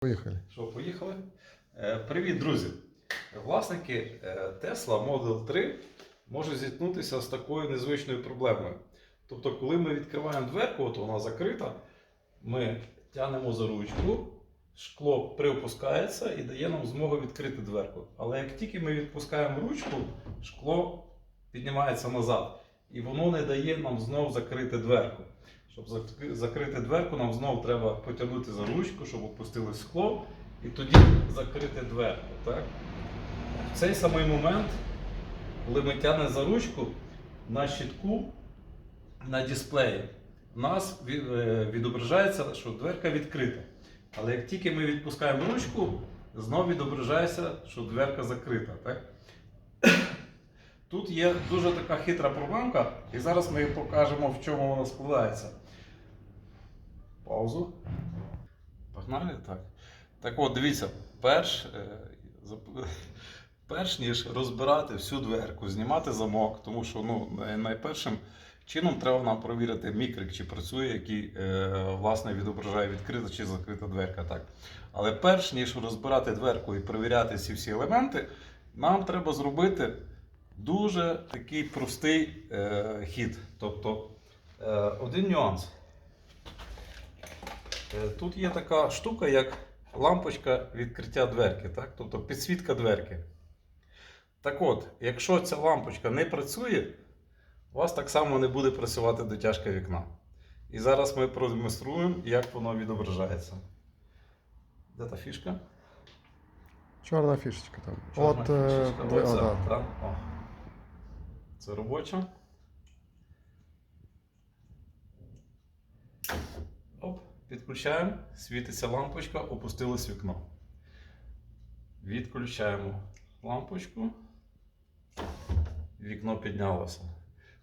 Поїхали. Що, поїхали? Е, Привіт, друзі! Власники е, Tesla Model 3 можуть зіткнутися з такою незвичною проблемою. Тобто, коли ми відкриваємо дверку, от вона закрита, ми тягнемо за ручку, шкло приопускається і дає нам змогу відкрити дверку. Але як тільки ми відпускаємо ручку, шкло піднімається назад. І воно не дає нам знову закрити дверку. Щоб закрити дверку, нам знову треба потягнути за ручку, щоб опустилось скло, і тоді закрити дверку. Так? В цей самий момент, коли ми тягнемо за ручку, на щитку, на дисплеї, у нас е, відображається, що дверка відкрита. Але як тільки ми відпускаємо ручку, знову відображається, що дверка закрита. Так? Тут є дуже така хитра проблемка, і зараз ми покажемо, в чому вона складається. Паузу. Погнали? Так. Так от, дивіться, перш, е, перш ніж розбирати всю дверку, знімати замок, тому що ну, найпершим чином треба нам провірити мікрик, чи працює, який е, власне відображає відкрита чи закрита дверка. Так. Але перш ніж розбирати дверку і перевіряти ці всі елементи, нам треба зробити дуже такий простий е, хід. Тобто е, один нюанс. Е, Тут є така штука, як лампочка відкриття дверки, так? тобто підсвітка дверки. Так от, якщо ця лампочка не працює, у вас так само не буде працювати дотяжка вікна. І зараз ми продемонструємо, як воно відображається. Де та фішка? Чорна фішечка там. Чорна От, е, фішечка. Оце, да. так? О. Це робоча. Підключаємо, світиться лампочка, опустилось вікно. Відключаємо лампочку. Вікно піднялося.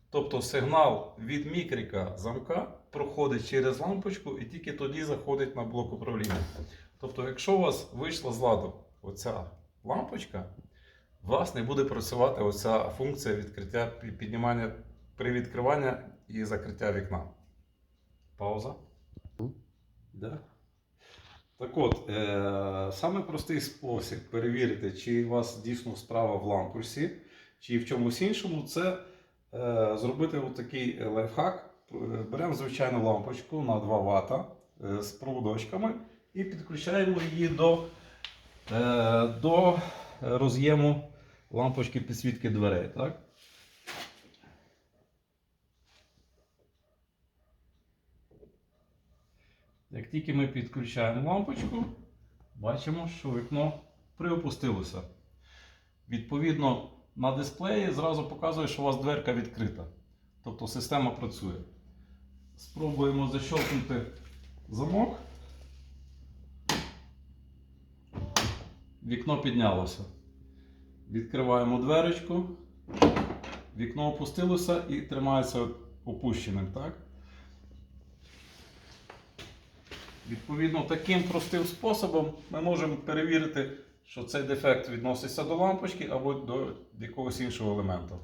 Тобто сигнал від мікрика замка проходить через лампочку і тільки тоді заходить на блок управління. Тобто, якщо у вас вийшла з ладу оця лампочка, у вас не буде працювати оця функція відкриття пі- піднімання при відкриванні і закриття вікна. Пауза. Да. Так от, е- саме простий спосіб перевірити, чи у вас дійсно справа в лампочці, чи в чомусь іншому, це е- зробити такий лайфхак. Е, Беремо звичайну лампочку на 2 Вт е, з проводочками і підключаємо її до, е- до роз'єму лампочки підсвітки дверей. Так? Як тільки ми підключаємо лампочку, бачимо, що вікно приопустилося. Відповідно, на дисплеї зразу показує, що у вас дверка відкрита. Тобто система працює. Спробуємо защелкнути замок. Вікно піднялося. Відкриваємо дверочку. Вікно опустилося і тримається опущеним. Так? Відповідно, таким простим способом ми можемо перевірити, що цей дефект відноситься до лампочки або до якогось іншого елементу.